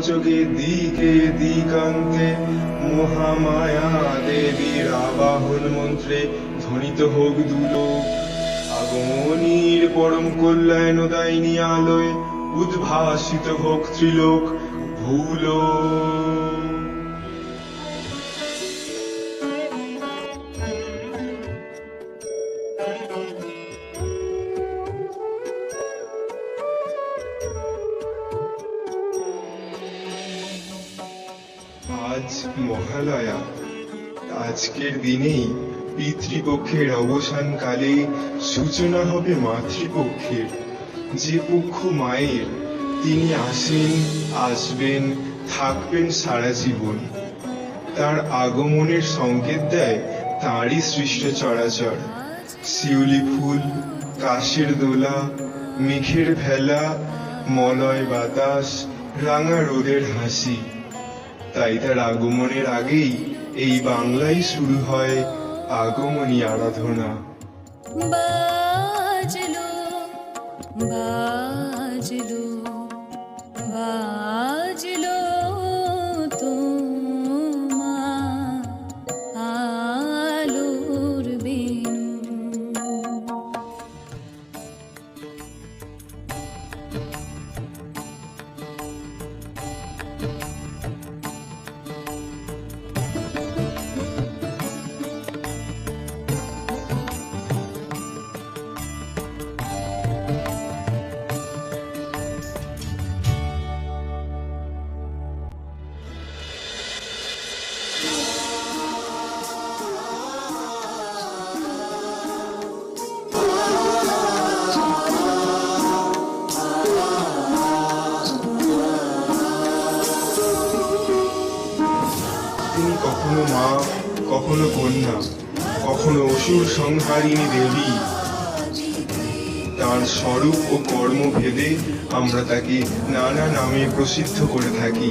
সহযোগে দিকে দিকান্তে মহামায়া দেবীর আবাহন মন্ত্রে ধ্বনিত হোক দুলোক আগমনীর পরম কল্যাণদায়িনী আলোয় উদ্ভাসিত হোক ত্রিলোক ভুলো মহালয়া আজকের দিনেই পিতৃপক্ষের অবসানকালে সূচনা হবে মাতৃপক্ষের। যে পক্ষ মায়ের, তিনি আসেন, আসবেন, থাকবেন সারা জীবন। তার আগমনের সংকেত দেয় তাঁরই সৃষ্ট চরাচর। শিউলি ফুল, কাশের দোলা, মেঘের ভেলা, মলয় বাতাস, রাঙা রোদের হাসি। তাই তার আগমনের আগেই এই বাংলায় শুরু হয় আগমনী আরাধনা। বাজলো বাজলো বাজলো। সংহারিণী দেবী। তার স্বরূপ ও কর্ম ভেদে আমরা তাকে নানা নামে প্রসিদ্ধ করে থাকি।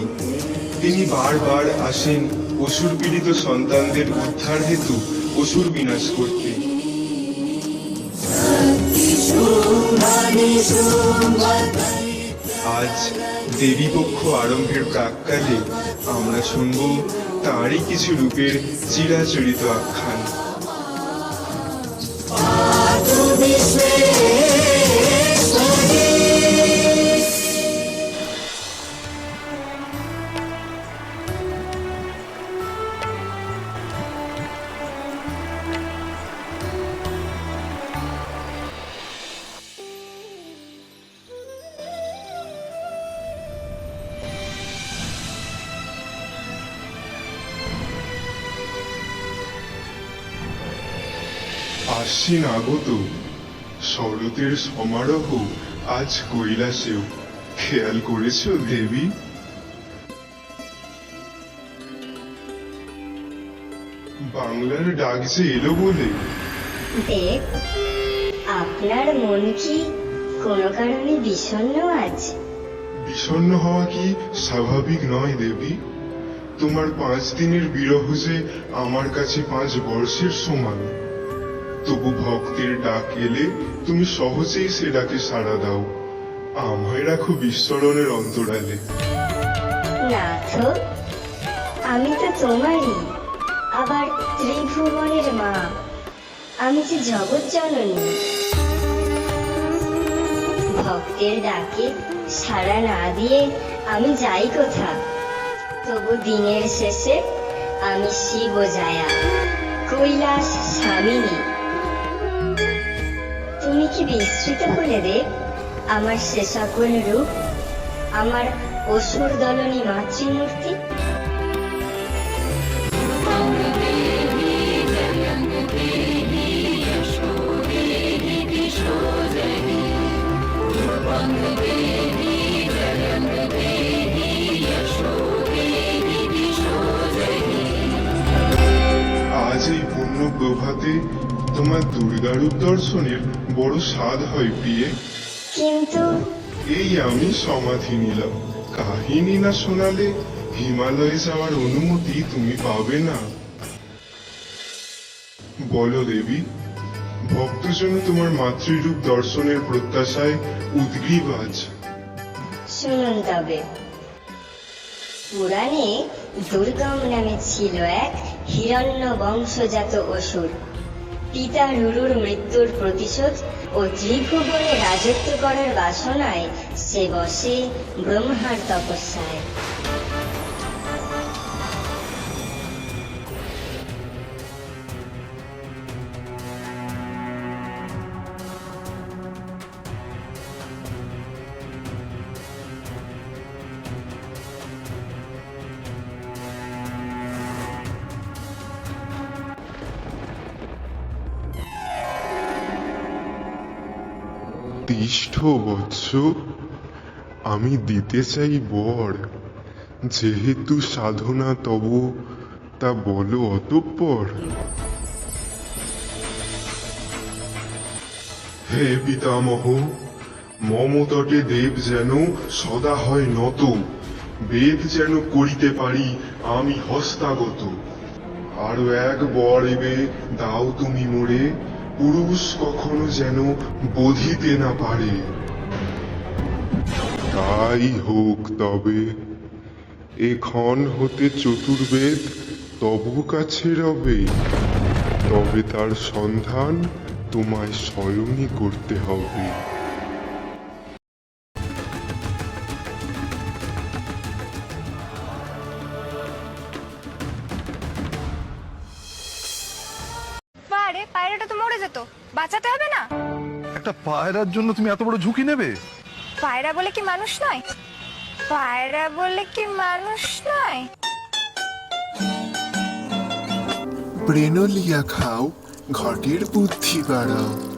তিনি বারবার আসেন অসুর পীড়িত সন্তানদের উদ্ধার হেতু অসুর বিনাশ করতে। আজ দেবীপক্ষ আরম্ভের প্রাককালে আমরা শুনব তারই কিছু রূপের চিরাচরিত আখ্যান। Ashinagoto শরতের সমারোহ আজ কৈলাসেও। খেয়াল করেছ দেবী? বাংলার ডাক যে এলো বলে। দেব আপনার মন কি কোনো কারণে বিষণ্ণ আজ? বিষণ্ণ হওয়া কি স্বাভাবিক নয় দেবী। তোমার পাঁচ দিনের বিরহ যে আমার কাছে পাঁচ বর্ষের সমান। তবু ভক্তের ডাক এলে তুমি সহজেই সে ডাকে সাড়া দাও। আমায় রাখো বিস্মরণের অন্তরালে। আমি তো তোমারই, আবার ত্রিভুবনের মা। আমি যে জগৎ জননী। ভক্তের ডাকে সাড়া না দিয়ে আমি যাই কোথা? তবু দিনের শেষে আমি শিব জায়া। কৈলাস স্বামিনী। তুমি কি বিস্তৃত হলে দেব আমার সে সকল রূপ আমার অসুর দলনী মাতৃমূর্তি? তোমার দর্শনের বড় স্বাদ হয় প্রিয়ে। কিন্তু এই আমি সমাধি নিলাম। কাহিনী না শোনালে হিমালয়ে যাওয়ার অনুমতি তুমি পাবে না। বলো দেবী ভক্তজন তোমার মাতৃরূপ দর্শনের প্রত্যাশায় উদ্গ্রীব আজ। শুনুন তবে। পুরাণে দুর্গম নামে ছিল এক হিরণ্য বংশজাত অসুর। পিতা নুরুর মৃত্যুর প্রতিশোধ ও ত্রিভুবনে রাজত্ব করার বাসনায় সে বসে ব্রহ্মার তপস্যায়। তিষ্ঠ বৎস আমি দিতে চাই বর। যেহেতু সাধনা তব, তা বলো অতঃপর। হে পিতামহ মম তটে দেব যেন সদা হয় নত। বেদ যেন করিতে পারি, আমি হস্তাগত। আরও এক বর এবে, দাও তুমি মোরে। পুরুষ কখনো যেন বোধিতে না পারে। তাই হোক তবে এক্ষণ হতে চতুর্বেদ তবু কাছে রবে, তবে তার সন্ধান তোমায় স্বয়ংই করতে হবে। পায়রাটা তো মরে যেত। বাঁচাতে হবে না। একটা পায়রার জন্য তুমি এত বড় ঝুঁকি নেবে? পায়রা বলে কি মানুষ নয়? পায়রা বলে কি মানুষ নয়? ব্রেনোলিয়া খাও ঘটের বুদ্ধি বাড়াও।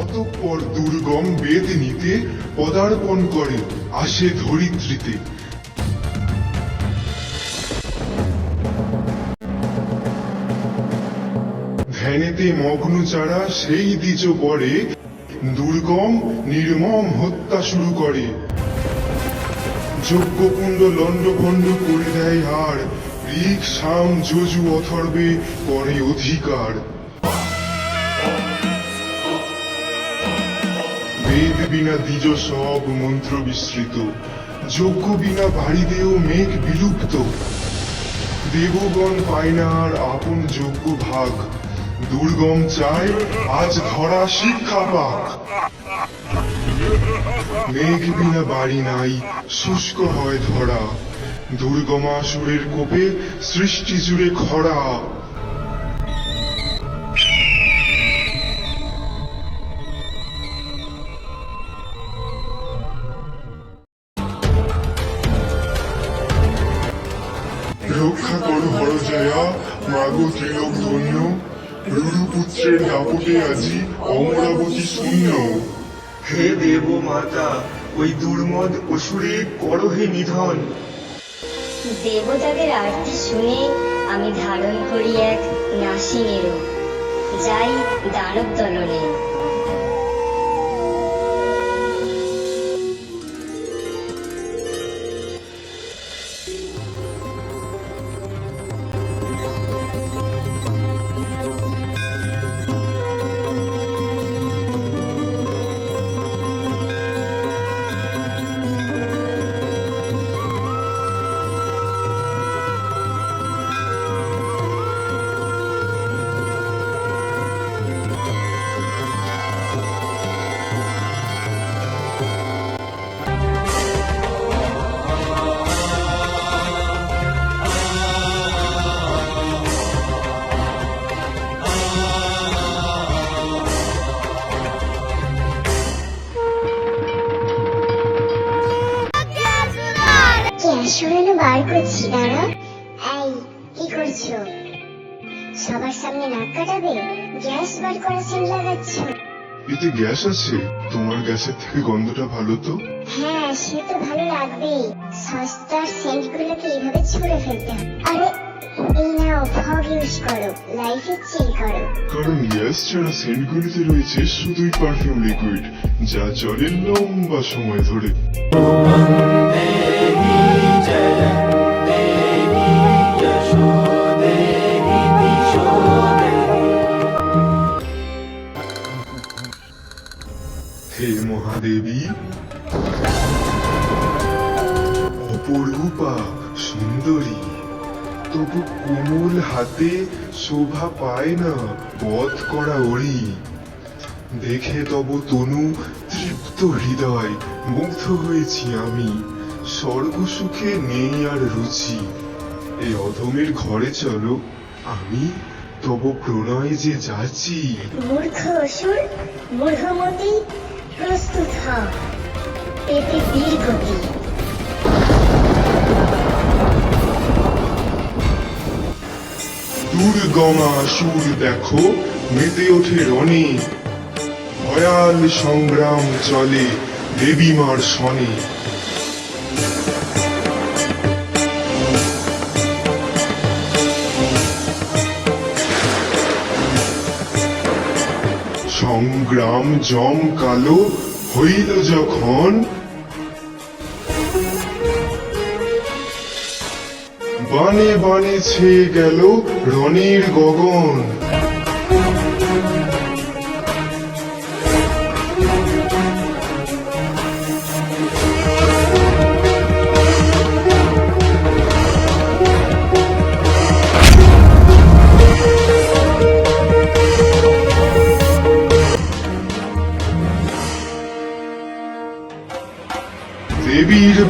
অতঃপর দুর্গম বেদ নিতে পদার্পণ করে আসে ধরিত্রীতে। ধ্যানেতে মগ্ন যারা, সেই দ্বিজ পরে দুর্গম, নির্মম হত্যা শুরু করে। যজ্ঞকুণ্ড লণ্ডভণ্ড করে দেয় আর ঋক সাম যজু অথর্বে করে অধিকার। বেদ বিনা দ্বিজ সব মন্ত্র বিস্তৃত। যজ্ঞ বিনা বাড়িতেও মেঘ বিলুপ্ত। দেবগণ পায় না আর আপন যোগ্য ভাগ। দুর্গম চায় আজ ধরা শিক্ষা পাক। মেঘ বিনা বাড়ি নাই, শুষ্ক হয় ধরা। দুর্গমাসুরের কোপে সৃষ্টি জুড়ে খরা। রক্ষা করো হরজয়া মাগো ত্রিলোক ধন্য। রুরুপুত্রের দাপটে আজি অমরাবতী শূন্য। হে দেব মাতা, ওই দুর্মদ অসুরে করহে নিধন। দেবতাদের আরতি শুনে আমি ধারণ করি এক নাসিনের। যাই দানব দলনে করছ? সবার সামনে নাক কাটাবে গ্যাস বার করা সেন্ট লাগাচ্ছ? এতে গ্যাস আছে তোমার গ্যাসের থেকে গন্ধটা ভালো তো? হ্যাঁ সে তো ভালো লাগবেই সস্তার সেন্ট গুলোকে এইভাবে ছুঁড়ে ফেলতে আরে এই নাও ফগ ইউজ করো লাইফে চিল করো। কারণ গ্যাস ছাড়া সেন্টগুলিতে রয়েছে শুধুই পারফিউম লিকুইড যা চলে লম্বা সময় ধরে দেখে তব তনু তৃপ্ত হৃদয় মুগ্ধ হয়েছি আমি। স্বর্গ সুখে নেই আর রুচি। এই অধমের ঘরে চলো আমি তব প্রণয় যে যাচ্ছি। মূর্খ অসুর মূঢ়মতি প্রস্তুত হ পেতে বীর গতি দুর্গমা সুর দেখো মেতে ওঠে রণে। ভয়াল সংগ্রাম চলে দেবীমার সনে সংগ্রাম জম কালো হইল যখন। বানে বানে ছেয়ে গেল রনির গগন।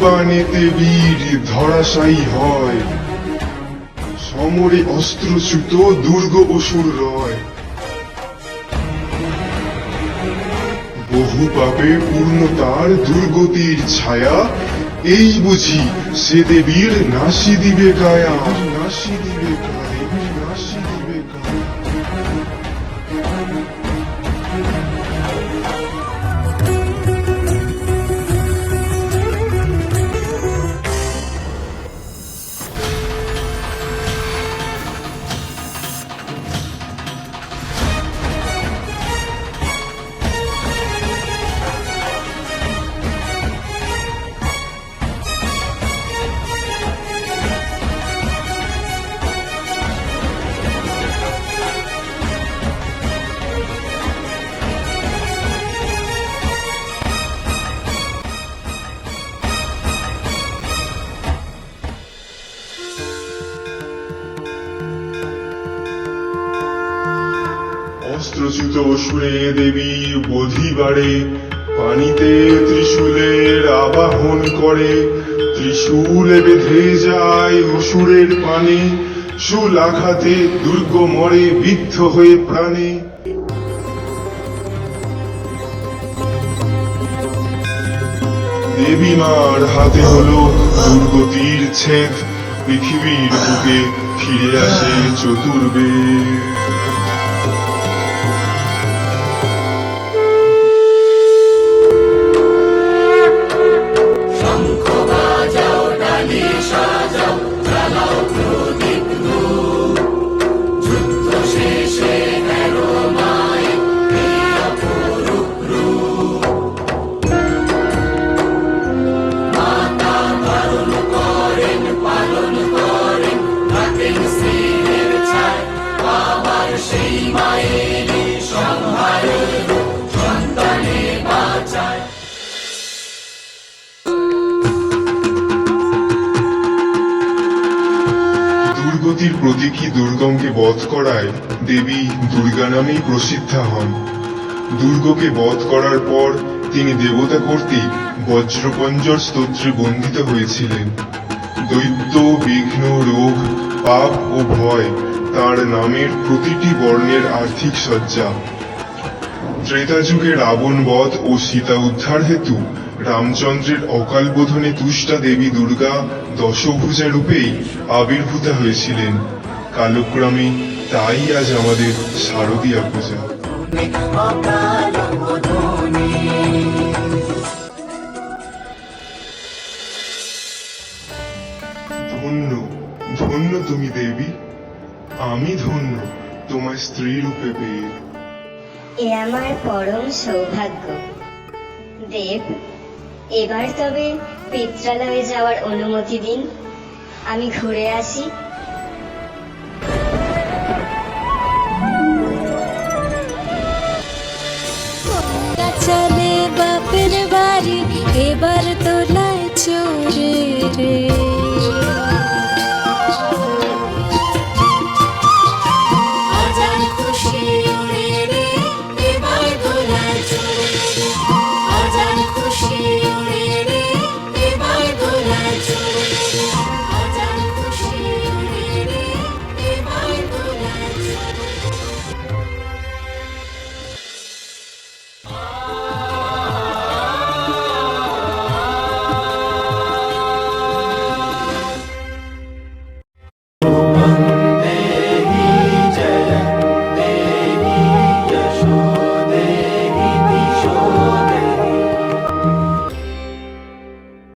বাণেতে বীর ধরাশায়ী হয়। সমরে অস্ত্রচ্যুত দুর্গ অসুর রয়। বহু পাপে পূর্ণ তার দুর্গতির ছায়া, এই বুঝি সে দেবীর নাসি দিবে কায়া। নাসি অস্ত্রচ্যুত অসুরে দেবী বোধিবারে পানিতে ত্রিশূলের আবাহন করে। ত্রিশূলে বেঁধে যায় অসুরের পানে, শুল আঘাতে দুর্গ মরে বিদ্ধ হয়ে প্রাণে। দেবী মার হাতে হলো দুর্গতির ছেদ, পৃথিবীর বুকে ফিরে আসে চতুর্বেদ। দুর্গতির প্রতীকী দুর্গমকে বধ করায় দেবী দুর্গা নামেই প্রসিদ্ধা হন। দুর্গকে বধ করার পর তিনি দেবতা কর্তৃক বজ্রপঞ্জর স্তোত্রে বন্দিত হয়েছিলেন। দৈত্য, বিঘ্ন, রোগ, পাপ ও ভয় তার নামের প্রতিটি বর্ণের আর্থিক সজ্জা। ত্রেতা যুগে রাবণ বধ ও সীতা উদ্ধার হেতু রামচন্দ্রের অকাল বোধনে তুষ্টা দেবী দুর্গা দশভুজা রূপেই আবির্ভূতা হয়েছিলেন। কালক্রমে তাই আজ আমাদের শারদীয়া পূজা। ধন্য ধন্য তুমি দেবী। আমি ধন্য তোমার স্ত্রী রূপে পেয়ে। এ আমার পরম সৌভাগ্য। দেব এবার তবে পিত্রালয়ে যাওয়ার অনুমতি দিন। আমি ঘুরে আসি। চলে বাপের বাড়ি এবার তোলায় চোরে রে।